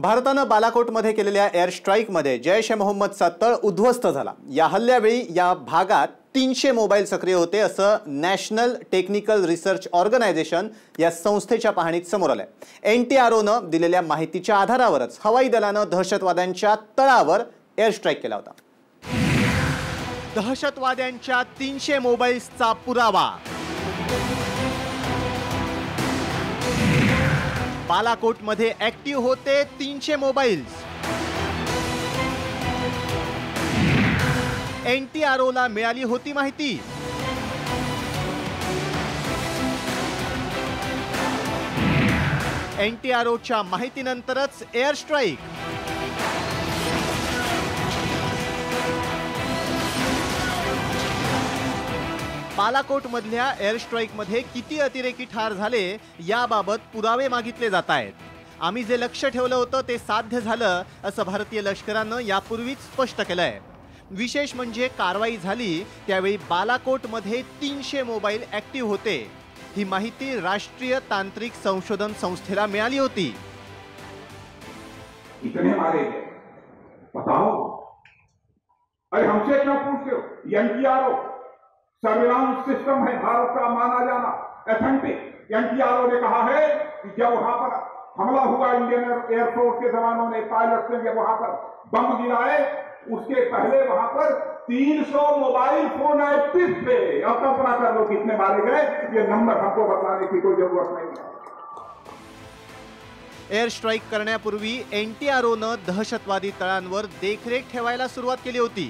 भारतानं बालाकोटमध्ये केलेल्या एअर स्ट्राईकमध्ये जैश ए मोहम्मदचा तळ उद्ध्वस्त झाला. या हल्ल्यावेळी या भागात तीनशे मोबाईल सक्रिय होते असं नॅशनल टेक्निकल रिसर्च ऑर्गनायझेशन या संस्थेच्या पाहणीत समोर आलंय. एन टी आर ओनं दिलेल्या माहितीच्या आधारावरच हवाई दलानं दहशतवाद्यांच्या तळावर एअर स्ट्राईक केला होता. दहशतवाद्यांच्या तीनशे मोबाईल्सचा पुरावा. बालाकोटमध्ये ऍक्टिव्ह होते तीनशे मोबाईल्स. एन टी आर ओला मिळाली होती माहिती. एन टी आर ओच्या माहितीनंतरच एअर स्ट्राईक. बालाकोटमधल्या एअर स्ट्राईकमध्ये किती अतिरेकी ठार झाले याबाबत पुरावे मागितले जात आहेत. आम्ही जे लक्ष ठेवलं होतं ते साध्य झालं असं भारतीय लष्करानं यापूर्वीच स्पष्ट केलं आहे विशेष म्हणजे कारवाई झाली त्यावेळी बालाकोटमध्ये तीनशे मोबाईल ॲक्टिव्ह होते. ही माहिती राष्ट्रीय तांत्रिक संशोधन संस्थेला मिळाली होती. इतने मारे बताओ। अरे हमसे क्यों रहे हो। एनटीआरओ हो। सर्विलांस सिस्टम है, भारत का माना जाना। एथेंटिक एनटीआरओ ने कहा है कि जब वहाँ पर हमला हुआ इंडियन एयरफोर्स के जवानों ने, पायलट ने जब वहाँ पर बम गिराए, उसके पहले वहाँ पर 300 मोबाइल फ़ोन एक्टिव थे अब कल्पना कर लो कितने मारे गए। ये नंबर हमको बताने की कोई ज़रूरत नहीं है। एअर स्ट्राईक करण्यापूर्वी एन टी आर ओनं दहशतवादी तळांवर देखरेख ठेवायला सुरुवात केली होती.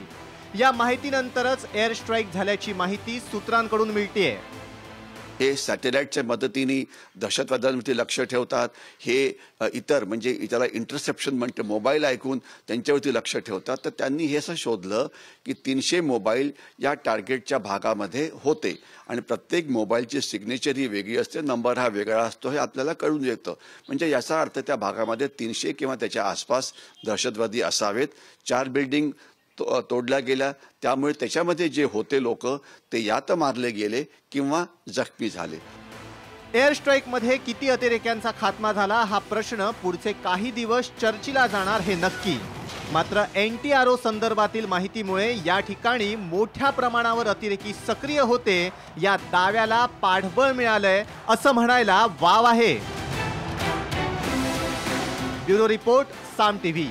या माहितीनंतरच एअर स्ट्राईक झाल्याची माहिती सूत्रांकडून मिळतीये. हे सॅटेलाईटच्या मदतीने दहशतवाद्यांवरती लक्ष ठेवतात. हे इतर म्हणजे त्याला इंटरसेप्शन म्हणते मोबाईल ऐकून त्यांच्यावरती लक्ष ठेवतात. तर त्यांनी हे असं शोधलं की तीनशे मोबाईल या टार्गेटच्या भागामध्ये होते. आणि प्रत्येक मोबाईलची सिग्नेचर ही वेगळी असते नंबर हा वेगळा असतो हे आपल्याला कळून येतं. म्हणजे याचा अर्थ त्या भागामध्ये तीनशे किंवा त्याच्या आसपास दहशतवादी असावेत. चार बिल्डिंग तो- तोडल्या गेल्या. त्यामुळे त्याच्यामध्ये जे होते लोक ते यात मारले गेले किंवा जखमी झाले. एअर स्ट्राईकमध्ये किती अतिरेक्यांचा खात्मा झाला हा प्रश्न पुढचे काही दिवस चर्चेला जाणार हे नक्की. मात्र एन टी आर ओ संदर्भातील माहितीमुळे या ठिकाणी मोठ्या प्रमाणावर अतिरेकी सक्रिय होते या दाव्याला पाठबळ मिळालंय असं म्हणायला वाव आहे. ब्युरो रिपोर्ट साम टीव्ही